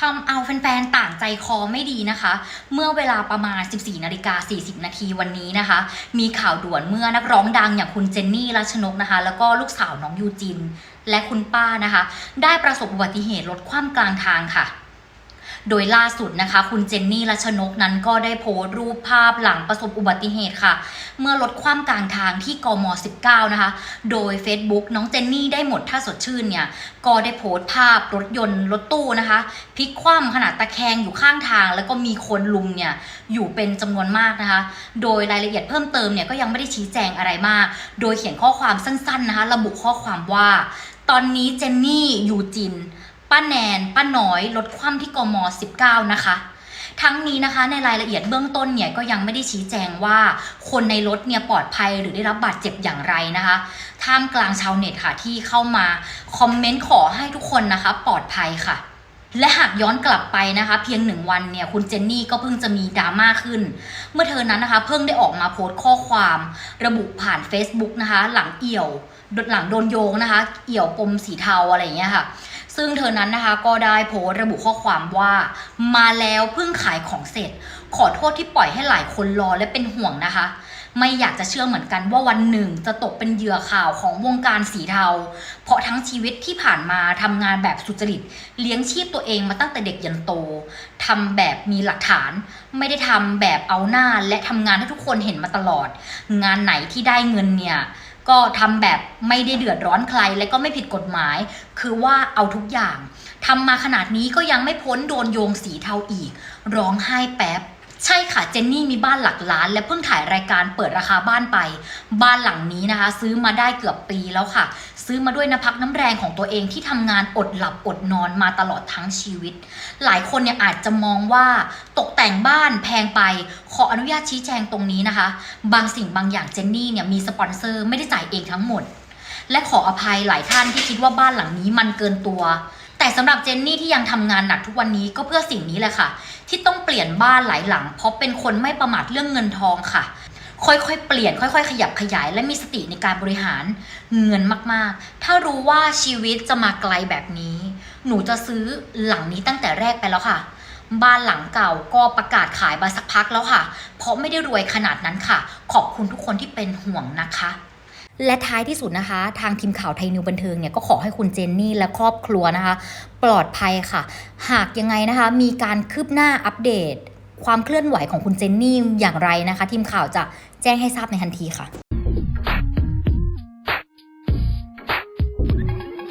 ทำเอาแฟนๆ ต่างใจคอไม่ดีนะคะ เมื่อเวลาประมาณ 14นาฬิกา40 นาทีวันนี้นะคะ มีข่าวด่วนเมื่อนักร้องดังอย่างคุณเจนนี่รัชนกนะคะ แล้วก็ลูกสาวน้องยูจิน และคุณป้านะคะ ได้ประสบอุบัติเหตุรถคว่ำกลางทางค่ะ โดยล่าสุดนะคะ คุณเจนนี่รัชนกนั้นก็ได้โพสต์รูปภาพหลังประสบอุบัติเหตุค่ะ เมื่อรถคว่ำกลางทางที่กม 19 นะคะ โดย Facebook น้องเจนนี่ได้หมดท่าสดชื่นเนี่ยก็ได้โพสต์ภาพรถยนต์รถตู้นะคะพลิกคว่ำขนาดตะแคงอยู่ข้างทาง แล้วก็มีคนลุมเนี่ยอยู่เป็นจำนวนมากนะคะ โดยรายละเอียดเพิ่มเติมเนี่ยก็ยังไม่ได้ชี้แจงอะไรมาก โดยเขียนข้อความสั้นๆนะคะ ระบุข้อความว่า ตอนนี้เจนนี่อยู่จิน ป้าแนน ป้าน้อยลดคว่ำที่กม 19 นะคะ ทั้งนี้นะคะในรายละเอียดเบื้องต้นเนี่ยก็ยังไม่ได้ชี้แจงว่าคนในรถเนี่ยปลอดภัยหรือได้รับบาดเจ็บอย่างไรนะคะ ท่ามกลางชาวเน็ตค่ะที่เข้ามาคอมเมนต์ขอให้ทุกคนนะคะปลอดภัยค่ะและหากย้อนกลับไปนะคะ เพียงหนึ่งวันเนี่ยคุณเจนนี่ก็เพิ่งจะมีดราม่าขึ้น เมื่อเธอนั้นนะคะ เพิ่งได้ออกมาโพสต์ข้อความ ระบุผ่าน Facebook นะคะ หลังเอี่ยวหลังโดนโยงนะคะ เอี่ยวปมสีเทาอะไรอย่างเงี้ยค่ะ ซึ่งเธอนั้นนะคะก็ได้โพสระบุข้อความว่า มาแล้วเพิ่งขายของเสร็จ ขอโทษที่ปล่อยให้หลายคนรอและเป็นห่วงนะคะ ไม่อยากจะเชื่อเหมือนกันว่าวันหนึ่งจะตกเป็นเหยื่อข่าวของวงการสีเทา เพราะทั้งชีวิตที่ผ่านมาทำงานแบบสุจริต เลี้ยงชีพตัวเองมาตั้งแต่เด็กยันโตทำแบบมีหลักฐาน ไม่ได้ทำแบบเอาหน้าและทำงานให้ทุกคนเห็นมาตลอด งานไหนที่ได้เงินเนี่ย ก็ทำแบบไม่ได้เดือดร้อนใคร และก็ไม่ผิดกฎหมาย คือว่าเอาทุกอย่างทำมาขนาดนี้ก็ยังไม่พ้นโดนโยงสีเทาอีก ร้องไห้แป๊บ ใช่ค่ะเจนนี่มีบ้านหลักล้าน และเพิ่งถ่ายรายการเปิดราคาบ้านไป บ้านหลังนี้นะคะ ซื้อมาได้เกือบปีแล้วค่ะ ซื้อมาด้วยน้ำพักน้ำแรงของตัวเองที่ทำงานอดหลับอดนอนมาตลอดทั้งชีวิต หลายคนเนี่ยอาจจะมองว่าตกแต่งบ้านแพงไป ขออนุญาตชี้แจงตรงนี้นะคะ บางสิ่งบางอย่างเจนนี่เนี่ยมีสปอนเซอร์ไม่ได้จ่ายเองทั้งหมดและขออภัยหลายท่านที่คิดว่าบ้านหลังนี้มันเกินตัว แต่สำหรับเจนนี่ที่ยังทำงานหนักทุกวันนี้ก็เพื่อสิ่งนี้แหละค่ะ ที่ต้องเปลี่ยนบ้านหลายหลัง เพราะเป็นคนไม่ประมาทเรื่องเงินทองค่ะ ค่อยๆ เปลี่ยน ค่อย ๆ ขยับขยาย และมีสติในการบริหารเงินมากๆ ถ้ารู้ว่าชีวิตจะมาไกลแบบนี้ หนูจะซื้อหลังนี้ตั้งแต่แรกไปแล้วค่ะบ้านหลังเก่าก็ประกาศขายมาสักพักแล้วค่ะ เพราะไม่ได้รวยขนาดนั้นค่ะ ขอบคุณทุกคนที่เป็นห่วงนะคะ และท้ายที่สุดนะคะ ทางทีมข่าวไทยนิวบันเทิงเนี่ยก็ขอให้คุณเจนนี่และครอบครัวนะคะ ปลอดภัยค่ะ หากยังไงนะคะ มีการคืบหน้าอัปเดต ความเคลื่อนไหวของคุณเจนนี่อย่างไรนะคะ ทีมข่าวจะแจ้งให้ทราบในทันทีค่ะ